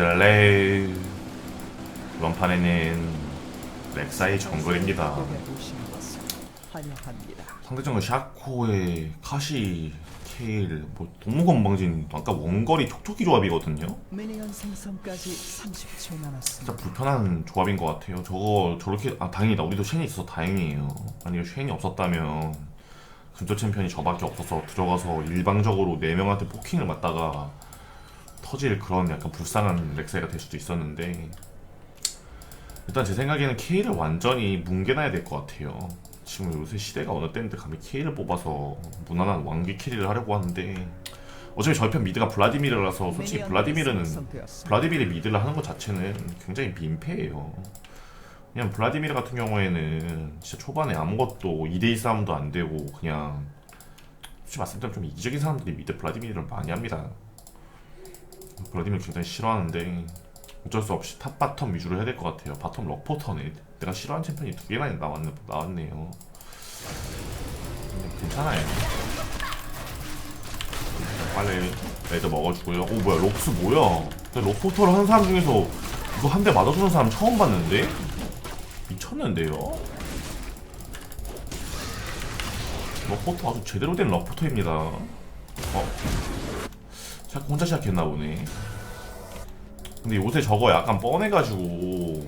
렐레이 이번 판에는 렉사의 정글입니다. 오신 것을 환영합니다. 상대 정글 샤코의 카시 케일 뭐 너무 건방진 아까 원거리 촉촉이 조합이거든요. 미니언 생성까지 30초 남았습니다. 진짜 불편한 조합인 것 같아요. 저거 저렇게 아 다행이다. 우리도 쉔이 있어서 다행이에요. 만약에 쉔이 없었다면 근처 챔피언이 저밖에 없어서 들어가서 일방적으로 4명한테 포킹을 맞다가 터질 그런 약간 불쌍한 렉사이가 될 수도 있었는데 일단 제 생각에는 K를 완전히 뭉개놔야 될 것 같아요 지금 요새 시대가 어느 때인데 감히 K를 뽑아서 무난한 왕기 캐리를 하려고 하는데 어차피 저희 편 미드가 블라디미르라서 솔직히 블라디미르는. 블라디미르 미드를 하는 것 자체는 굉장히 민폐예요. 그냥 블라디미르 같은 경우에는 진짜 초반에 아무것도 2대2 싸움도 안 되고 그냥 솔직히 말씀드리면 좀 이기적인 사람들이 미드 블라디미르를 많이 합니다. 블라디미르 굉장히 싫어하는데 어쩔 수 없이 탑 바텀 위주로 해야 될 것 같아요. 바텀 럭포터네. 내가 싫어하는 챔피언이 두 개나 나왔네, 나왔네요. 괜찮아요. 빨리 레드 먹어주고요. 오 뭐야 록스 뭐야? 근데 록포터를 하는 사람 중에서 이거 한 대 맞아주는 사람 처음 봤는데 미쳤는데요? 록포터 아주 제대로 된 록포터입니다. 어? 자꾸 혼자 시작했나 보네. 근데 요새 저거 약간 뻔해가지고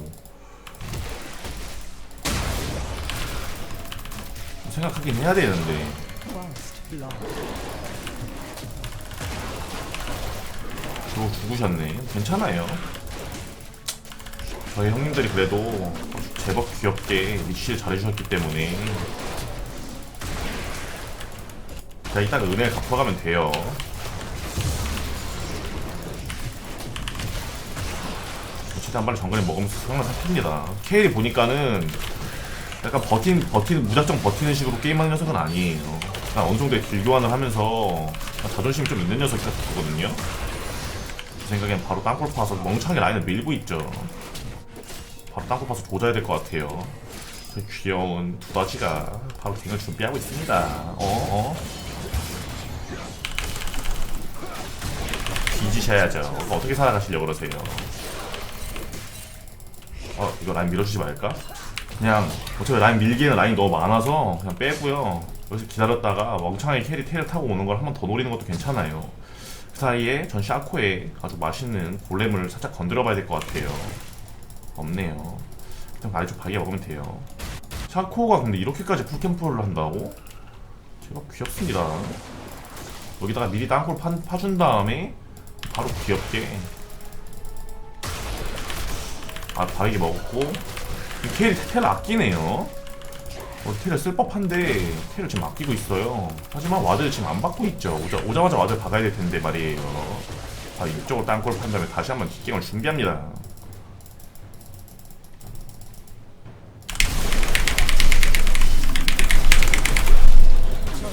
생각하긴 해야 되는데. 저거 죽으셨네. 괜찮아요. 저희 형님들이 그래도 제법 귀엽게 리시를 잘해주셨기 때문에 자 이따가 은혜 갚아가면 돼요. 최대한 빨리 정글에 먹으면서 성능 살핍니다. 케일이 보니까는 약간 버틴, 버티는, 무작정 버티는 식으로 게임하는 녀석은 아니에요. 그냥 어느 정도의 길 교환을 하면서 자존심이 좀 있는 녀석 같거든요. 제 생각엔 바로 땅굴 파서 멍청하게 라인을 밀고 있죠. 바로 땅굴 파서 조져야 될 것 같아요. 저 귀여운 두더지가 바로 갱을 준비하고 있습니다. 어, 어. 뒤지셔야죠. 어떻게 살아가시려고 그러세요? 어, 이거 라인 밀어주지 말까? 그냥 어차피 라인 밀기에는 라인이 너무 많아서 그냥 빼고요. 여기서 기다렸다가 멍청하게 캐리 테일 타고 오는 걸 한 번 더 노리는 것도 괜찮아요. 그 사이에 전 샤코에 아주 맛있는 골렘을 살짝 건드려 봐야 될 것 같아요. 없네요. 그냥 아래쪽 바위에 먹으면 돼요. 샤코가 근데 이렇게까지 풀캠프를 한다고? 제가 귀엽습니다. 여기다가 미리 땅굴 파, 파준 다음에 바로 귀엽게 아 바위게 먹었고 이 테일 테일 아끼네요. 어, 테일 쓸 법한데 테일 지금 아끼고 있어요. 하지만 와드 지금 안 받고 있죠. 오자, 오자마자 와드 박아야 될 텐데 말이에요. 아 이쪽으로 땅굴 판 다음에 다시 한번 킥갱을 준비합니다.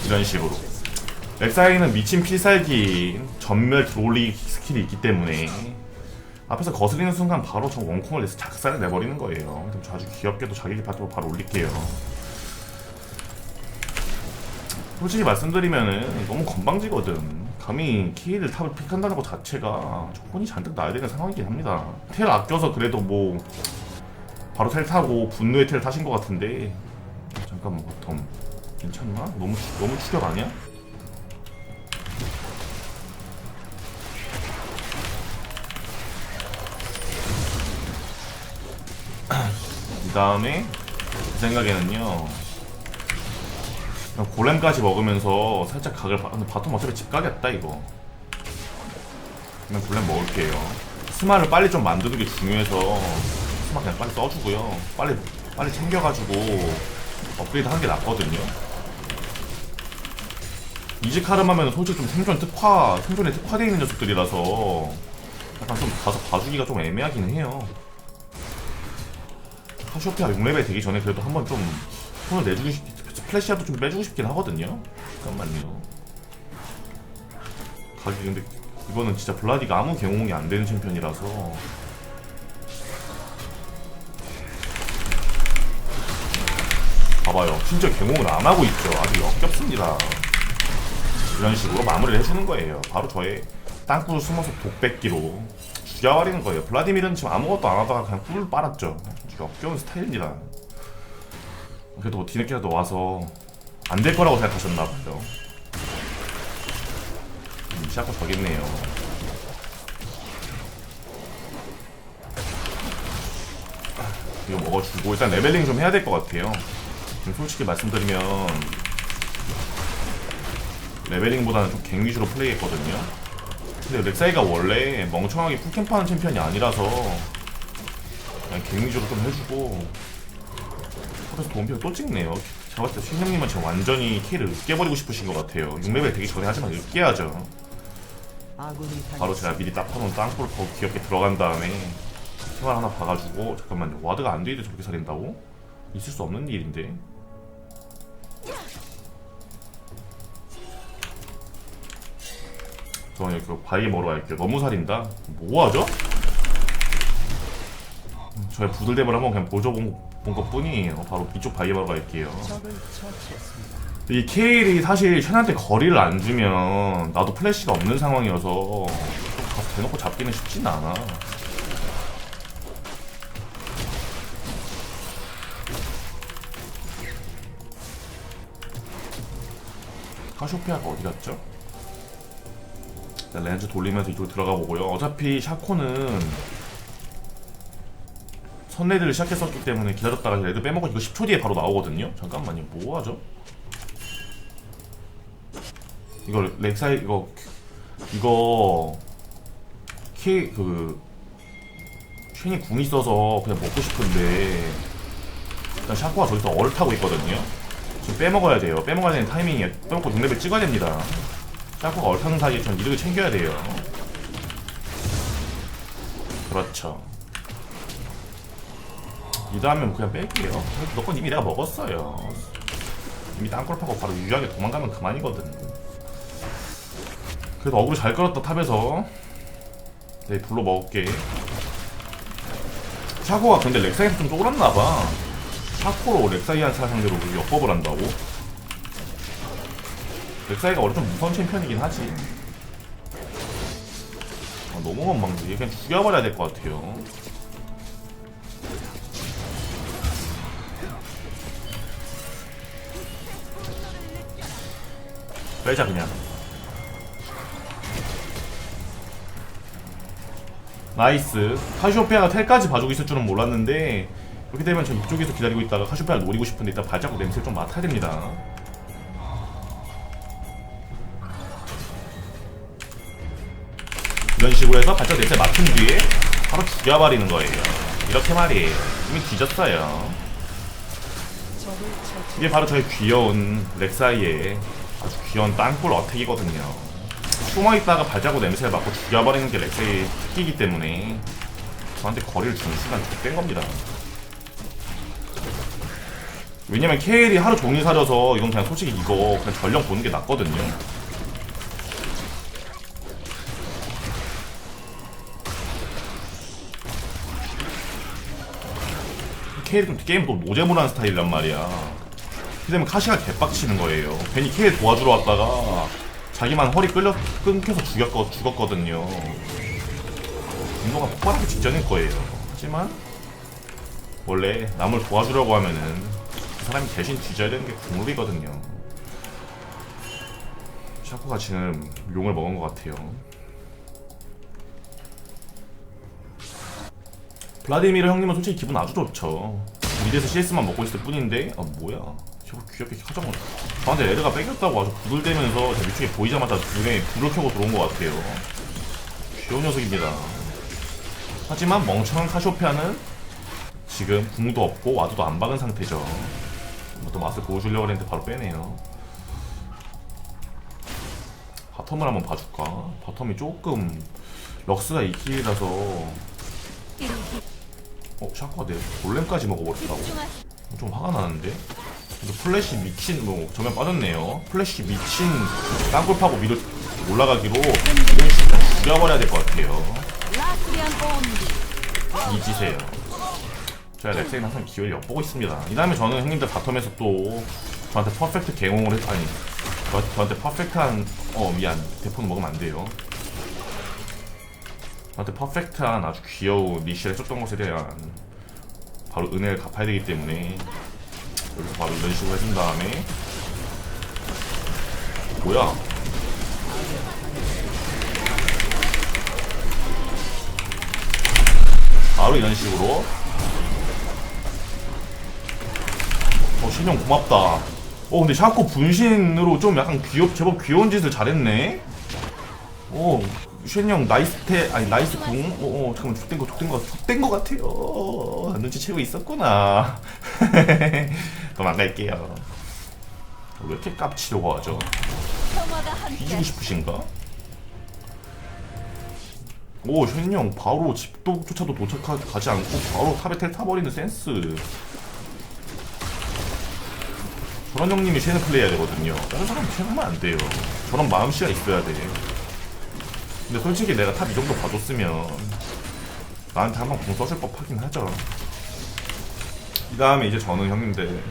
이런 식으로 렉사이는 미친 필살기 전멸 드롤리 스킬이 있기 때문에 앞에서 거스리는 순간 바로 저 원콩을 내서 작살을 내버리는 거예요. 그럼 저 아주 귀엽게도 자기 기파트로 바로 올릴게요. 솔직히 말씀드리면은 너무 건방지거든. 감히 키를 탑을 픽한다는 것 자체가 조건이 잔뜩 나야 되는 상황이긴 합니다. 텔 아껴서 그래도 뭐 바로 텔 타고 분노의 텔 타신 것 같은데 잠깐만 바텀 괜찮나? 너무 너무 추격 아니야? 다음에 제 생각에는요 그냥 골렘까지 먹으면서 살짝 각을 봐 근데 바텀 어차피 집 가겠다 이거. 그냥 골렘 먹을게요. 스마를 빨리 좀 만드는 게 중요해서 스마 그냥 빨리 써주고요. 빨리 빨리 챙겨가지고 업그레이드 하는 게 낫거든요. 이지카름 하면 솔직히 좀 생존 특화 생존에 특화되어 있는 녀석들이라서 약간 좀 가서 봐주기가 좀 애매하긴 해요 카시오페아 6레벨 되기 전에 그래도 한번 좀 손을 내주고 싶, 플래시아도 좀 빼주고 싶긴 하거든요. 잠깐만요. 가기 근데 이거는 진짜 블라디가 아무 경험이 안 되는 챔피언이라서 봐봐요. 진짜 경험을 안 하고 있죠. 아주 역겹습니다. 이런 식으로 마무리를 해주는 거예요. 바로 저의 땅굴 숨어서 독 뺏기로 죽여버리는 거예요. 블라디미르는 지금 아무것도 안 하다가 그냥 꿀 빨았죠. 역겨운 스타일입니다. 그래도 뭐 뒤늦게라도 와서 안 될 거라고 생각하셨나 봐요. 음, 시작부터 저겠네요. 이거 먹어주고 일단 레벨링 좀 해야 될 것 같아요. 지금 솔직히 말씀드리면 레벨링보다는 좀 갱 위주로 플레이했거든요. 근데 렉사이가 원래 멍청하게 풀캠프하는 챔피언이 아니라서 그냥 갱 위주로 좀 해주고 그래서 본피가 또 찍네요. 봤을 때 신형님은 지금 완전히 키를 으깨버리고 싶으신 것 같아요. 6레벨 되기 전에 하지만 으깨야죠. 바로 제가 미리 딱 파놓은 땅굴을 더 귀엽게 들어간 다음에 생활 하나 봐가지고 잠깐만요 와드가 안 돼도 저렇게 살린다고? 있을 수 없는 일인데 저는 그 바위 먹으러 갈게요 너무 살인다 뭐하죠? 저의 부들댐을 한번 그냥 보조본 것 뿐이에요 바로 이쪽 먹으러 갈게요. 이 케일이 사실 션한테 거리를 안 주면 나도 플래시가 없는 상황이어서 좀 가서 대놓고 잡기는 쉽진 않아. 카쇼피아가 어디 갔죠? 일단 렌즈 돌리면서 이쪽으로 들어가 보고요. 어차피 샤코는 선레드를 시작했었기 때문에 기다렸다가 레드 빼먹고 이거 10초 뒤에 바로 나오거든요. 잠깐만요. 뭐 하죠? 이거 렉사이 이거 이거 키그 쉔이 궁 있어서 그냥 먹고 싶은데 일단 샤코가 저기서 얼 타고 있거든요. 지금 빼먹어야 돼요. 빼먹어야 되는 타이밍이에요. 빼먹고 6레벨 찍어야 됩니다. 샤코가 얼 타는 사이에 전 이득을 챙겨야 돼요. 그렇죠. 이 다음엔 그냥 뺄게요. 너건 이미 내가 먹었어요. 이미 땅굴 파고 바로 유리하게 도망가면 그만이거든. 그래도 어그로 잘 끌었다 탑에서 네 불러 먹을게 샤코가 근데 렉사이한테 좀 쫄았나봐 샤코로 렉사이한 사 상대로 역법을 한다고? 렉사이가 원래 좀 무서운 챔피언이긴 하지 아, 너무 건방지 얘 그냥 죽여버려야 될 것 같아요 빼자 그냥. 나이스. 카시오페아가 텔까지 봐주고 있을 줄은 몰랐는데 그렇게 되면 저 이쪽에서 기다리고 있다가 카시오페아를 노리고 싶은데 일단 발자국 냄새를 좀 맡아야 됩니다. 이런 식으로 해서 발자국 냄새 맡은 뒤에 바로 죽여버리는 거예요. 이렇게 말이에요. 이미 뒤졌어요. 이게 바로 저희 귀여운 렉사이의 아주 귀여운 땅굴 어택이거든요. 숨어있다가 발자국 냄새를 맡고 죽여버리는 게 렉사이의 특기이기 때문에 저한테 거리를 주는 순간 족된 겁니다. 왜냐면 케일이 하루 종일 사려서 이건 그냥 솔직히 이거 그냥 전령 보는 게 낫거든요. 케일은 게임 또 노잼을하는 스타일이란 말이야. 그러면 카시가 개빡치는 거예요. 괜히 케일 도와주러 왔다가 자기만 허리 끌려 끊겨서 죽였거, 죽었거든요. 운동가 폭발하기 직전일 거예요. 하지만 원래 남을 도와주려고 하면은 그 사람이 대신 뒤져야 되는 게 국룰이거든요. 샤코가 지금 용을 먹은 것 같아요. 블라디미르 형님은 솔직히 기분 아주 좋죠. 미드에서 CS만 먹고 있을 뿐인데, 아 뭐야? 저거 귀엽게 가져온 저한테 레드가 뺏겼다고 아주 부들대면서 제 위쪽에 보이자마자 눈에 불을 켜고 들어온 것 같아요. 귀여운 녀석입니다. 하지만 멍청한 카쇼페아는 지금 궁도 없고 와드도 안 박은 상태죠. 또 맛을 보여주려고 했는데 바로 빼네요. 바텀을 한번 봐줄까? 바텀이 조금 럭스가 2킬이라서 어? 샤코가 내 골렘까지 먹어버렸다고? 좀 화가 나는데? 플래시 미친 뭐 정면 빠졌네요. 플래시 미친 땅굴 파고 위로 올라가기로 이런 식으로 죽여버려야 될 것 같아요. 잊으세요. 제가 렉세인 항상 기회를 엿보고 있습니다. 이 다음에 저는 형님들 바텀에서 또 저한테 퍼펙트 갱홍을 했 아니 저, 저한테 퍼펙트한 어 미안. 대포는 먹으면 안 돼요. 저한테 퍼펙트한 아주 귀여운 니시를 줬던 것에 대한 바로 은혜를 갚아야 되기 때문에 여기서 바로 이런 식으로 해준 다음에. 뭐야? 바로 이런 식으로. 어 신영 고맙다. 어 근데 샤코 분신으로 좀 약간 귀엽 제법 귀여운 짓을 잘했네. 오 쉔형 나이스 테 아니 나이스 궁 어, 어 잠깐만 족된 거 족된 거 족된 거 같아요 어, 눈치채고 있었구나 도망갈게요 왜 이렇게 깝치려고 하죠 뒤지고 싶으신가? 오, 쉔형 바로 집도조차도 도착하지 않고 바로 탑에 텔 타버리는 센스. 저런 형님이 쉔을 플레이 해야 되거든요. 다른 사람 쉔하면 안 돼요. 저런 마음씨가 있어야 돼. 근데 솔직히 내가 탑 이 정도 봐줬으면 나한테 한 번공 썼을 법하긴 하죠. 이 다음에 이제 저는 형님들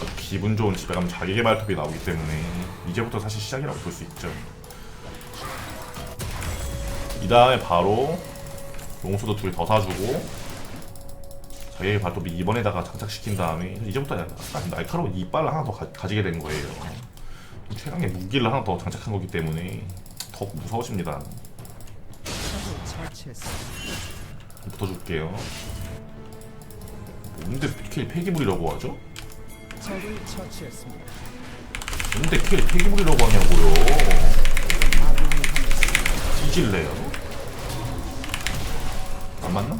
아주 기분 좋은 집에 가면 자기개발 톱이 나오기 때문에 이제부터 사실 시작이라고 볼 수 있죠. 이 다음에 바로 용수도 둘 더 사주고 자기의 발톱이 이번에다가 장착시킨 다음에 이제부터 약간 날카로운 이빨을 하나 더 가, 지게된 거예요. 최강의 무기를 하나 더 장착한 거기 때문에 더 무서워집니다. 붙어줄게요. 뭔데 킬 폐기물이라고 하죠? 뭔데 킬 폐기물이라고 하냐고요? 뒤질래요? 안 맞나?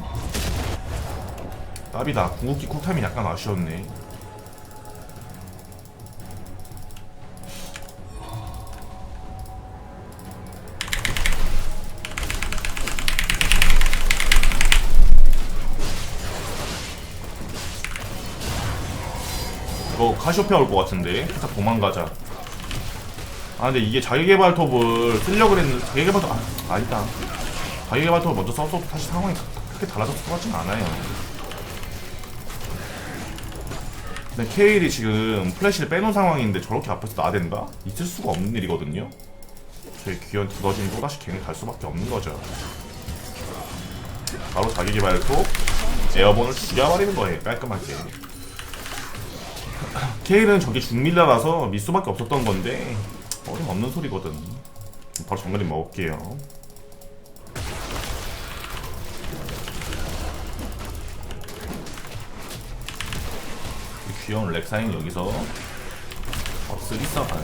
답이다. 궁극기 쿨타임이 약간 아쉬웠네. 이거 카시오페아 올 것 같은데. 살짝 도망가자. 아 근데 이게 자기개발 톱을 쓰려고 그랬는데 자기개발 톱 아, 아니다 자기개발 톱을 먼저 써서 사실 상황이 크게 달라져서 것 같진 않아요. 근데 케일이 지금 플래시를 빼놓은 상황인데 저렇게 앞에서 나댄다? 있을 수가 없는 일이거든요? 저희 귀한 두더지는 또다시 괜히 갈 수밖에 없는 거죠. 바로 자기개발 톱 에어본을 죽여버리는 거예요 깔끔하게 케일은 저게 중밀라라서 밀 수밖에 없었던 건데 어림없는 소리거든. 바로 정글이 먹을게요. 이 귀여운 렉사인 여기서. 어, 쓰리싸 아,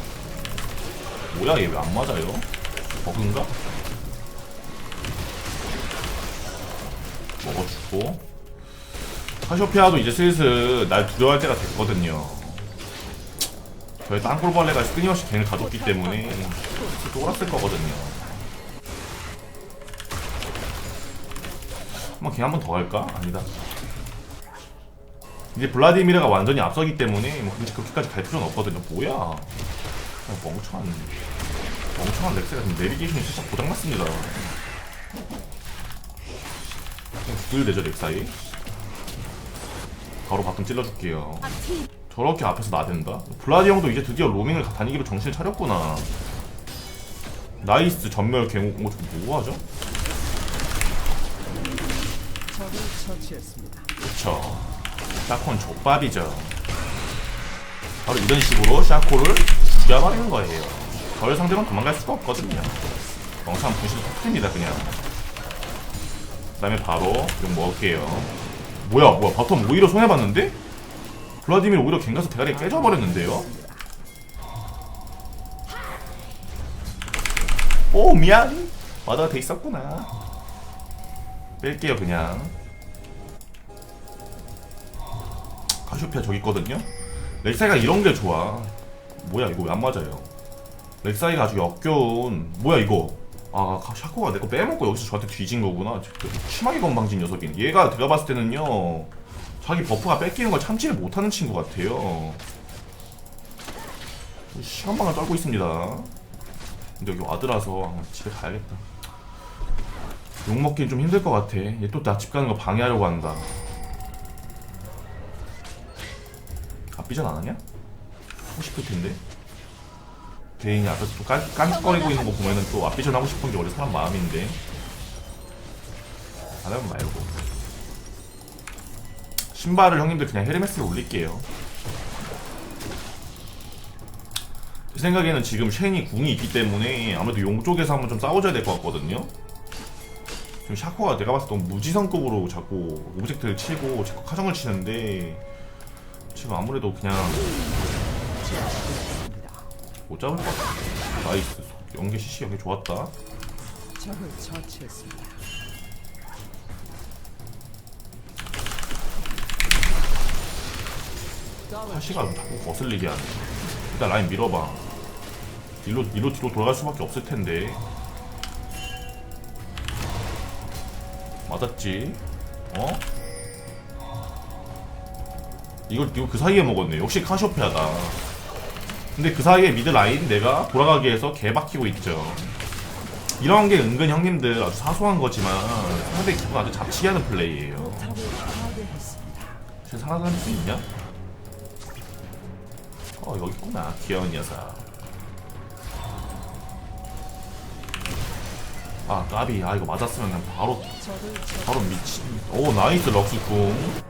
뭐야 얘 왜 안 맞아요? 버그인가? 먹어주고. 카시오페아도 이제 슬슬 날 두려워할 때가 됐거든요 저희 땅굴벌레가 끊임없이 갱을 가뒀기 때문에 쫄았을 거거든요. 한번 갱한번 더 갈까? 아니다. 이제 블라디미르가 완전히 앞서기 때문에 뭐 그렇게까지 갈 필요는 없거든요. 뭐야? 멍청한 멍청한 렉스가 지금 내비게이션이 살짝 고장났습니다. 그냥 두들대죠 렉사이. 바로 바텀 찔러줄게요. 저렇게 앞에서 나댄다? 블라디 형도 이제 드디어 로밍을 다니기로 정신을 차렸구나. 나이스 전멸 개목 뭐 뭐하죠? 적을 처치했습니다. 그쵸. 샤코는 족밥이죠. 바로 이런 식으로 샤코를 죽여버리는 거예요. 저를 상대로 도망갈 수가 없거든요. 멍청한 분신 터트립니다 그냥. 그 다음에 바로 용 먹을게요. 뭐야 뭐야 바텀 오히려 손해봤는데? 블라디미르 오히려 갱가서 대가리 깨져버렸는데요? 오 미안. 마다가 돼 있었구나. 뺄게요 그냥. 카쇼피아 저기 있거든요? 렉사이가 이런 게 좋아. 뭐야 이거 왜 안 맞아요? 렉사이가 아주 역겨운. 뭐야 이거? 아 샤코가 내 거 빼먹고 여기서 저한테 뒤진 거구나. 진짜 심하게 건방진 녀석인. 얘가 제가 봤을 때는요 자기 버프가 뺏기는 걸 참지를 못하는 친구 같아요. 시간방을 떨고 있습니다. 근데 여기 와드라서 집에 가야겠다. 욕 먹긴 좀 힘들 것 같아. 얘 또 나 집 가는 거 방해하려고 한다. 앞비전 안 하냐? 하고 싶을 텐데. 대인이 앞에서 또 깐, 깐거리고 있는 거 보면은 또 앞비전 하고 싶은 게 원래 사람 마음인데. 바람 말고 신발을 형님들 그냥 헤르메스를 올릴게요. 제 생각에는 지금 쉔이 궁이 있기 때문에 아무래도 용 쪽에서 한번 좀 싸워줘야 될 것 같거든요. 지금 샤코가 내가 봤을 때 너무 무지성급으로 자꾸 오브젝트를 치고 자꾸 카정을 치는데 지금 아무래도 그냥 못 잡을 것 같아. 나이스. 연계 CC 연계 좋았다. 적을 처치했습니다. 카시가 자꾸 거슬리게 하네 일단 라인 밀어봐 일로, 일로 뒤로 돌아갈 수밖에 없을 텐데 맞았지? 어? 이걸 이거 그 사이에 먹었네 역시 카시오페아다 근데 그 사이에 미드 라인 내가 돌아가게 해서 개 박히고 있죠 이런 게 은근 형님들 아주 사소한 거지만 상대 기분 아주 잡치게 하는 플레이예요. 쟤 살아남을 수 있냐? 어 여기 있구나. 귀여운 녀석. 아 까비. 아 이거 맞았으면 그냥 바로. 바로 미친. 오 나이스 럭스 궁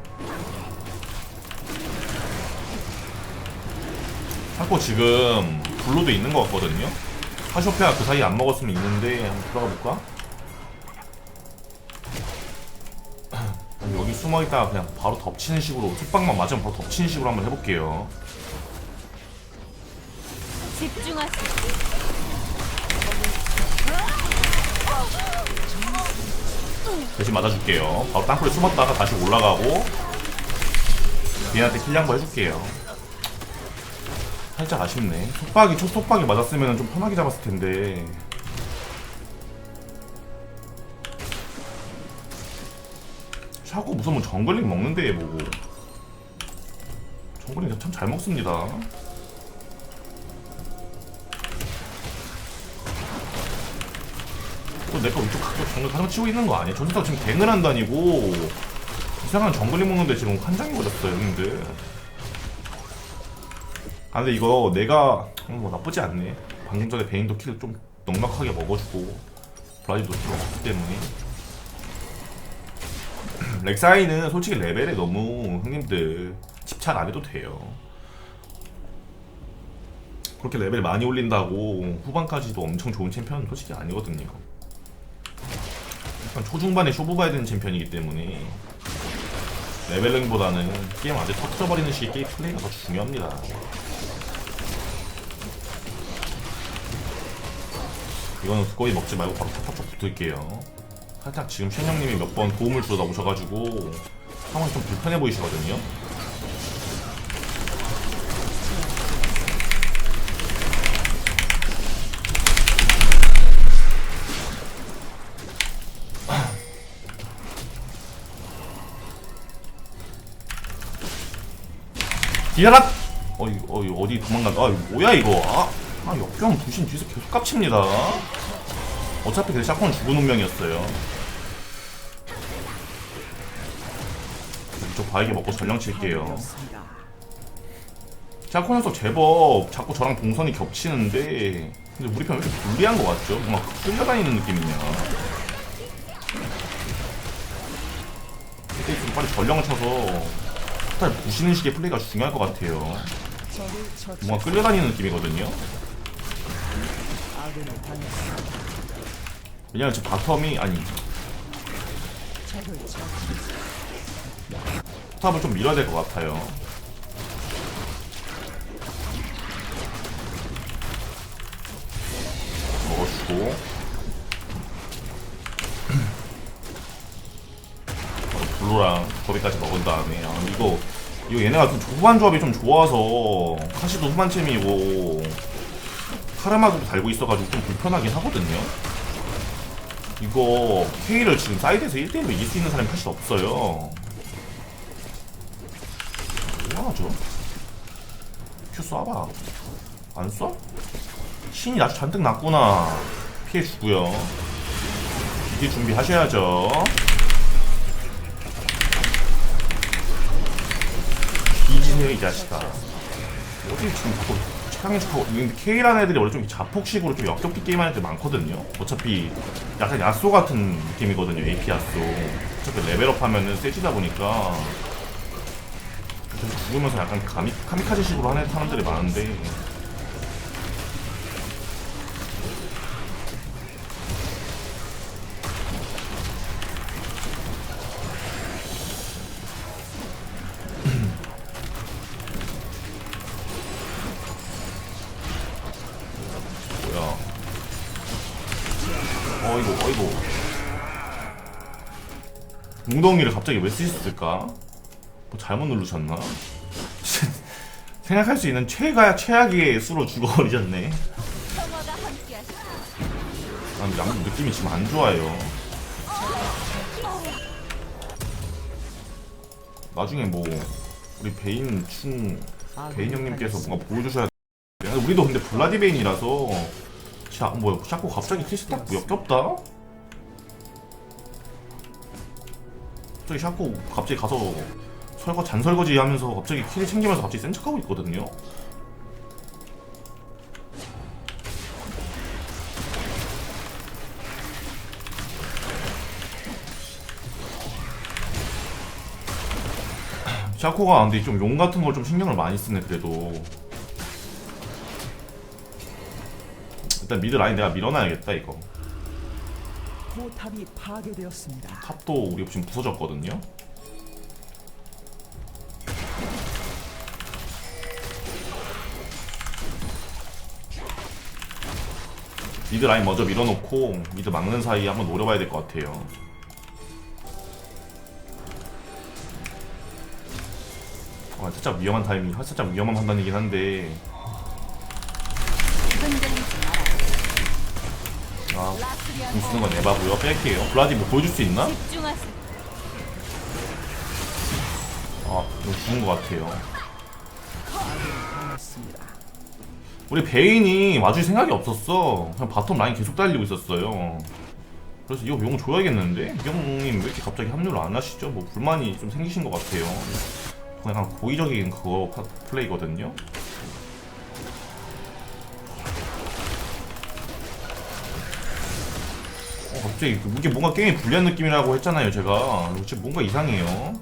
하고 지금 블루도 있는 것 같거든요? 카쇼페아 그 사이에 안 먹었으면 있는데 한번 들어가 볼까? 여기 숨어 있다가 그냥 바로 덮치는 식으로 툭방만 맞으면 바로 덮치는 식으로 한번 해볼게요 집중하세요. 대신 맞아줄게요. 바로 땅굴에 숨었다가 다시 올라가고 얘한테 킬 양보 해줄게요. 살짝 아쉽네. 속박이 첫 속박이 맞았으면 좀 편하게 잡았을 텐데. 샤고 무슨 뭐 정글링 먹는데 뭐고. 정글링 참 잘 먹습니다. 내거 이쪽 각도 정글 가장 치고 있는 거 아니야? 전투타 지금 갱을 한다니고 이상한 정글링 먹는데 지금 환장이 버렸어요 형님들. 아 근데 이거 내가 음, 뭐 나쁘지 않네. 방금 전에 베인도 킬을 좀 넉넉하게 먹어주고 브라질도 들어갔기 때문에. 렉사이는 솔직히 레벨에 너무 형님들 집착 안 해도 돼요. 그렇게 레벨 많이 올린다고 후반까지도 엄청 좋은 챔피언은 솔직히 아니거든요 초중반에 쇼부 봐야 되는 챔피언이기 때문에 레벨링보다는 게임 아직 터트려버리는 식의 게임 플레이가 더 중요합니다. 이거는 두꺼비 먹지 말고 바로 탁탁탁 붙을게요. 살짝 지금 쉔형님이 몇 번 도움을 주다 오셔가지고 상황이 좀 불편해 보이시거든요 기아라! 어이, 어이, 어디 도망간다. 아, 뭐야, 이거. 아, 아 역경 부신 뒤에서 계속 깝칩니다. 어차피 그 샤콘은 죽은 운명이었어요. 이쪽 바이게 먹고 전령 칠게요. 샤콘 녀석 제법 자꾸 저랑 동선이 겹치는데 근데 우리 편왜 이렇게 불리한 것 같죠? 막 끌려다니는 느낌이냐. 이때 좀 빨리 전령을 쳐서 토탈 부시는 식의 플레이가 중요할 것 같아요. 뭔가 끌려다니는 느낌이거든요. 왜냐면 지금 바텀이 아니. 포탑을 좀 밀어야 될 것 같아요. 먹어주고 블루랑 거기까지 먹은 다음에 아, 이거 이거 얘네가 좀 후반 조합이 좀 좋아서 카시도 후반챔이고 카르마도 달고 있어가지고 좀 불편하긴 하거든요. 이거 K를 지금 사이드에서 1대1로 이길 수 있는 사람이 사실 없어요. 뭐하죠? 큐 쏴봐. 안 쏴? 신이 아주 잔뜩 났구나. 피해 주고요. 이제 준비하셔야죠. 뒤지세요 이 자식아. 어디 지금 자꾸 당연히 저 K라는 애들이 원래 좀 자폭식으로 좀 역겹게 게임하는 애들 많거든요. 어차피 약간 야쏘 같은 느낌이거든요. AP 야쏘. 어차피 레벨업 하면은 세지다 보니까 계속 죽으면서 약간 카미카제식으로 하는 사람들이 많은데 웅덩이를 갑자기 왜 쓰셨을까? 뭐 잘못 누르셨나? 생각할 수 있는 최가 최악의 수로 죽어버리셨네. 난양 느낌이 지금 안 좋아요 나중에 뭐 우리 베인 충 베인 형님께서 뭔가 보여주셔야 돼 우리도 근데 블라디 베인이라서 자 뭐야 자꾸 갑자기 크리스탈 뭐 역겹다 갑자기 샤코 갑자기 가서 설거 잔설거지 하면서 갑자기 킬을 챙기면서 갑자기 센 척하고 있거든요. 샤코가 근데 좀 용 같은 걸 좀 신경을 많이 쓰네 그래도. 일단 미드 라인 내가 밀어놔야겠다 이거 포탑이 파괴되었습니다. 탑도 우리 지금 부서졌거든요. 미드 라인 먼저 밀어놓고 미드 막는 사이에 한번 노려봐야 될 것 같아요. 아, 살짝 위험한 타이밍, 살짝 위험한 판단이긴 한데 흔들리지 마라. 아, 라스리안 공 쓰는 건 에바고요. 뺄게요. 블라디 뭐 보여줄 수 있나? 아, 좀 죽은 것 같아요. 우리 베인이 와줄 생각이 없었어. 그냥 바텀 라인 계속 달리고 있었어요. 그래서 이거 용 줘야겠는데? 이경님 왜 이렇게 갑자기 합류를 안 하시죠? 뭐 불만이 좀 생기신 것 같아요. 약간 고의적인 그거 파- 플레이거든요. 갑자기 그- 이게 뭔가 게임이 불리한 느낌이라고 했잖아요, 제가. 지금 뭔가 이상해요.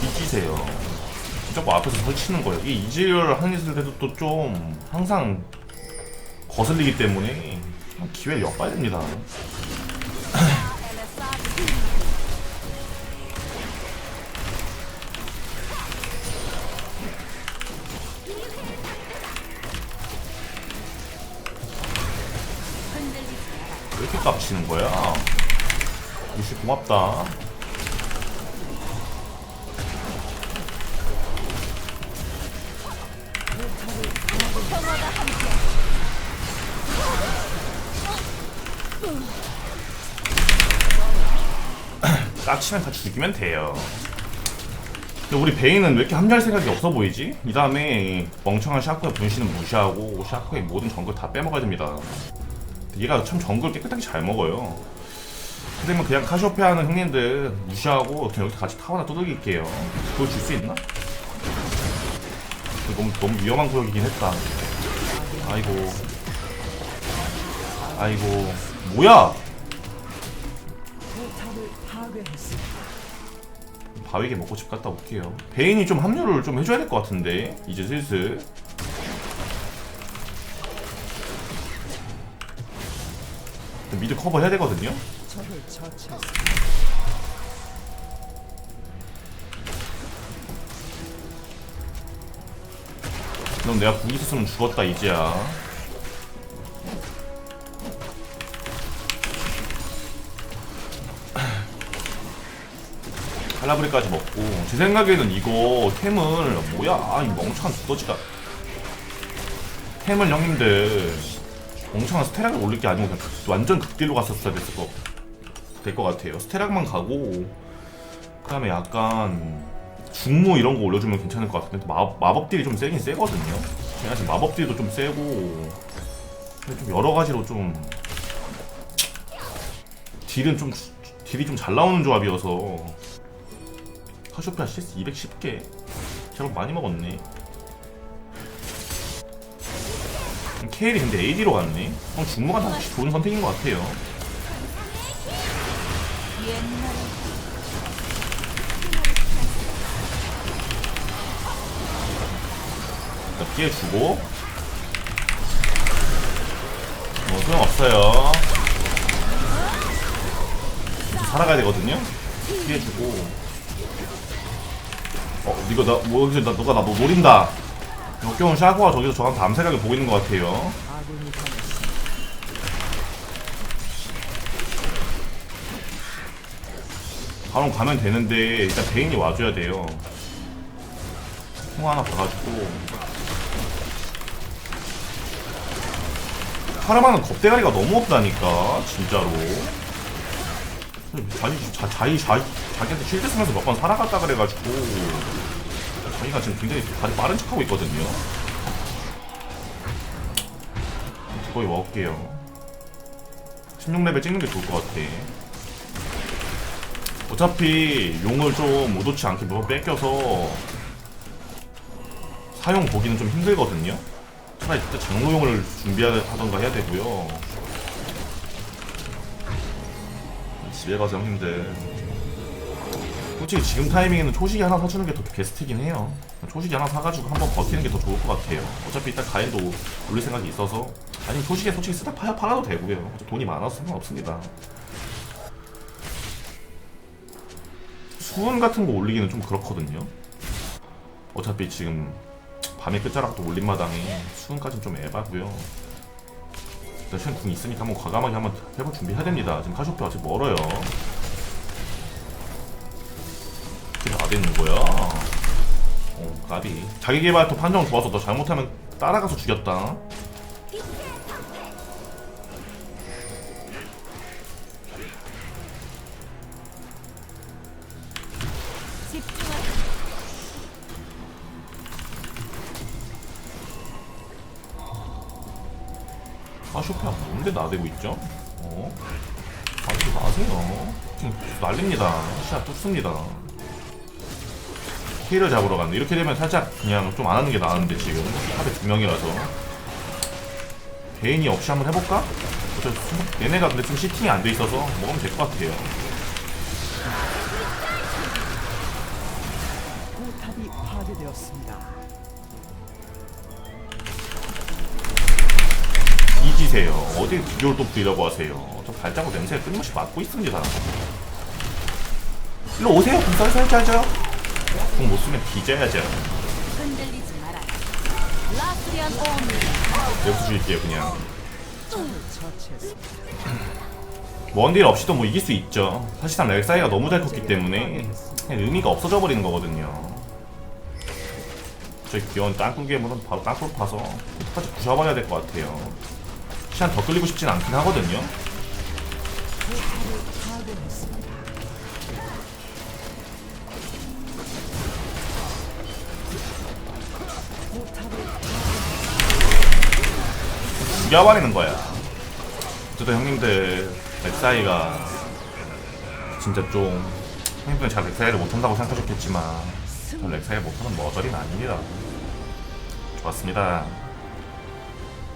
뒤지세요. 자꾸 앞에서 설치는 거예요. 이 이지열 하는 짓을 해도 또 좀 항상 거슬리기 때문에 기회를 엿봐야 됩니다. 깝치면 같이 죽이면 돼요. 근데 우리 베인은 왜 이렇게 합류할 생각이 없어 보이지? 이 다음에 멍청한 샤코의 분신은 무시하고 샤코의 모든 정글 다 빼먹어야 됩니다. 얘가 참 정글 깨끗하게 잘 먹어요. 그러면 그냥 카시오페아 하는 형님들 무시하고 그냥 여기 같이 타워나 두들길게요. 그걸 줄 수 있나? 너무, 너무 위험한 구역이긴 했다. 아이고. 아이고. 뭐야! 바위게 먹고 집 갔다 올게요. 베인이 좀 합류를 좀 해줘야 될 것 같은데 이제 슬슬. 미드 커버 해야 되거든요. 그럼 내가 궁 있었으면 죽었다 이제야. 칼라브리까지 먹고 제 생각에는 이거 템을 뭐야 아, 이 멍청한 두더지가. 템을 형님들 멍청한 스테락을 올릴 게 아니고 그냥 극- 완전 극딜로 갔었어야 됐을 거 될 것 같아요. 스테락만 가고 그 다음에 약간 중무 이런 거 올려주면 괜찮을 것 같은데 마, 마법딜이 좀 세긴 세거든요. 제가 지금 마법딜도 좀 세고 근데 좀 여러 가지로 좀 딜은 좀 딜이 좀 잘 나오는 조합이어서 카쇼피아 CS 210개 제법 많이 먹었네. 케일이 근데 AD로 갔네? 어, 중무가 다 혹시 좋은 선택인 것 같아요. 일단 피해주고. 뭐 소용없어요. 이제 살아가야 되거든요. 피해주고. 어 이거 나 뭐 여기서 나 누가 나 너 노린다. 역겨운 샤고가 저기서 저한테 암살각을 보고 있는 것 같아요. 바로 가면 되는데 일단 베인이 와줘야 돼요. 통 하나 봐가지고. 카라반은 겁대가리가 너무 없다니까 진짜로. 자기 자, 자기 자, 자기한테 실드 쓰면서 몇 번 살아갔다 그래가지고 자기가 지금 굉장히 다리 빠른 척하고 있거든요 거의 먹을게요 16레벨 찍는 게 좋을 것 같아 어차피 용을 좀 오도치 않게 몇번 뺏겨서 사용 보기는 좀 힘들거든요. 차라리 진짜 장로용을 준비하던가 해야 되고요. 집에 가서 형님들. 솔직히 지금 타이밍에는 초식이 하나 사주는 게 더 베스트긴 해요. 초식이 하나 사가지고 한번 버티는 게 더 좋을 것 같아요. 어차피 일단 가인도 올릴 생각이 있어서. 아니면 초식에 솔직히 쓰다 파, 팔아도 되고요. 돈이 많아서 상관없습니다. 수은 같은 거 올리기는 좀 그렇거든요. 어차피 지금 밤의 끝자락도 올린 마당에 수은까지는 좀 에바고요. 일단 시간 궁 있으니까 한번 과감하게 한번 해볼 준비해야 됩니다. 지금 카쇼피 아직 멀어요. 까비. 자기 개발도 판정 좋아서 너 잘못하면 따라가서 죽였다. 집중하세요. 카쇼피아 뭔데 나대고 있죠? 어? 하지 마세요. 지금 난립니다. 시야 뚫습니다. 힐을 잡으러 갔는데 이렇게 되면 살짝 그냥 좀 안 하는 게 나은데 지금 하대 두 명이라서 개인이 없이 한번 해볼까? 어차피 수- 얘네가 근데 좀 시팅이 안 돼 있어서 먹으면 될 것 같아요. 포탑이 파괴되었습니다. 잊으세요. 어디 비교를 또 부리려고 하세요. 저 발자국 냄새가 끊임없이 맡고 있습니다. 일로 오세요. 궁 썰썰짜죠. 궁못 쓰면 뒤져야죠. 여기서 줄게요 그냥. 원딜 없이도 뭐 이길 수 있죠. 사실상 렉사이가 너무 잘 컸기 때문에 의미가 없어져 버리는 거거든요. 저 귀여운 땅굴괴물은 바로 땅굴 파서 끝까지 부셔버려야 될 것 같아요. 시간 더 끌리고 싶진 않긴 하거든요. 죽여버리는 거야. 어쨌든 형님들 렉사이가 진짜 좀 형님들은 잘 렉사이를 못한다고 생각하셨겠지만 저 렉사이 못하는 머저리는 아닙니다. 좋았습니다.